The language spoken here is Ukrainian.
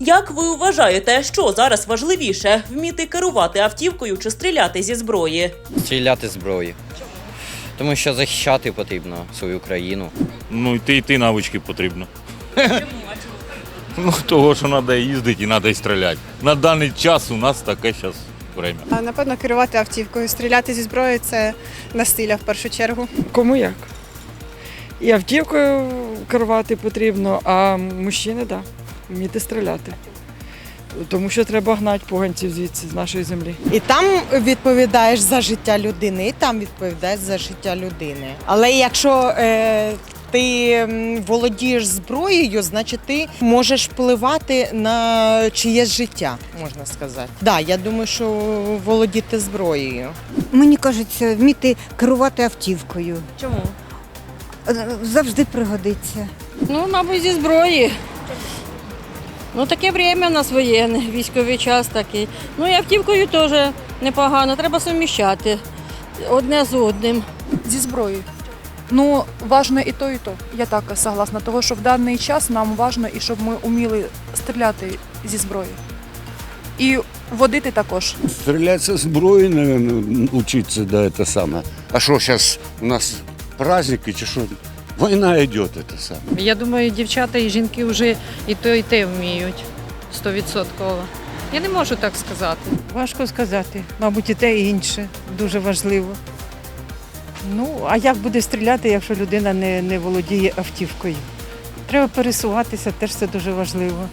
Як ви вважаєте, що зараз важливіше вміти керувати автівкою чи стріляти зі зброї? Стріляти з зброї. Тому що захищати потрібно свою країну. Ну, йти йти навички потрібно. Ну, того, що треба їздити і треба стріляти. На даний час у нас таке зараз время. А, Напевно, керувати автівкою, стріляти зі зброєю це насилля в першу чергу. Кому як? І автівкою керувати потрібно, а мужчини, так, да, вміти стріляти. Тому що треба гнати поганців звідси з нашої землі. І там відповідаєш за життя людини, і там відповідаєш за життя людини. Але якщо е, ти володієш зброєю, значить ти можеш впливати на чиєсь життя, можна сказати. Да, я думаю, що володіти зброєю. Мені кажеться, вміти керувати автівкою. Чому? Е, Завжди пригодиться. Ну, мабуть, зі зброї. Ну, таке время в нас воєнне, військовий час такий. Ну і автівкою теж непогано, треба суміщати одне з одним. зі зброєю. Ну, важно і то, і то. Я так согласна. Того, що в даний час нам важно і щоб ми вміли стріляти зі зброї. І водити також. Стрелять со зброї, наверное, учиться, да, это самое. А що, зараз у нас праздники чи що? Війна йде, це саме. Я думаю, дівчата і жінки вже і то, і те вміють стовідсотково. Я не можу так сказати. Важко сказати. Мабуть, і те, і інше дуже важливо. Ну, а як буде стріляти, якщо людина не, не володіє автівкою? Треба пересуватися, теж це дуже важливо.